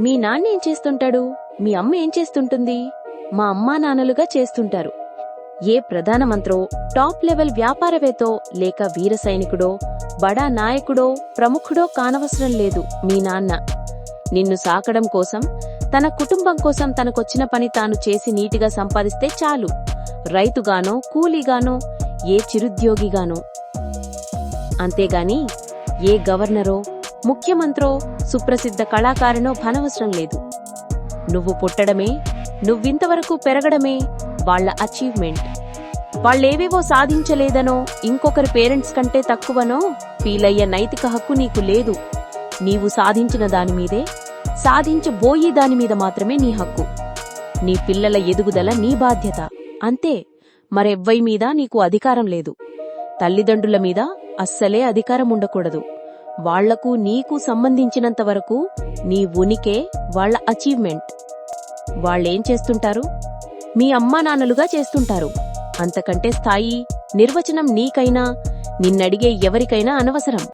మీ నాన్న ఏం చేస్తుంటాడు? మీ అమ్మ ఏం చేస్తుంటుంది? మా అమ్మా నాన్నలుగా చేస్తుంటారు. ఏ ప్రధానమంత్రో టాప్ లెవెల్ వ్యాపారవేత్తో లేక వీర సైనికుడో బడా నాయకుడో ప్రముఖుడో కానవసరం లేదు మీ నాన్న. నిన్ను సాకడం కోసం తన కుటుంబం కోసం తనకొచ్చిన పని తాను చేసి నీటిగా సంపాదిస్తే చాలు. రైతుగానో కూలీగానో ఏ చిరుద్యోగిగానో. అంతేగాని ఏ గవర్నరో ముఖ్యమంత్రో సుప్రసిద్ధ కళాకారునో భనవసరం లేదు. నువ్వు పుట్టడమే నువ్వింతవరకు పెరగడమే వాళ్ళ అచీవ్మెంట్. వాళ్ళేవేవో సాధించలేదనో ఇంకొకరి పేరెంట్స్ కంటే తక్కువనో ఫీలయ్యే నైతిక హక్కు నీకు లేదు. నీవు సాధించిన దానిమీదే సాధించబోయే దానిమీద మాత్రమే నీ హక్కు. నీ పిల్లల ఎదుగుదల నీ బాధ్యత. అంతే మరెవ్వై మీద నీకు అధికారం లేదు. తల్లిదండ్రుల మీద అస్సలే అధికారం ఉండకూడదు. వాళ్ళకు నీకు సంబంధించినంత వరకు నీ ఉనికే వాళ్ళ అచీవ్మెంట్ వాళ్ళేం చేస్తుంటారు? మీ అమ్మా నాన్నలుగా చేస్తుంటారు. అంతకంటే స్థాయి నిర్వచనం నీకైనా నిన్నడిగే ఎవరికైనా అనవసరం.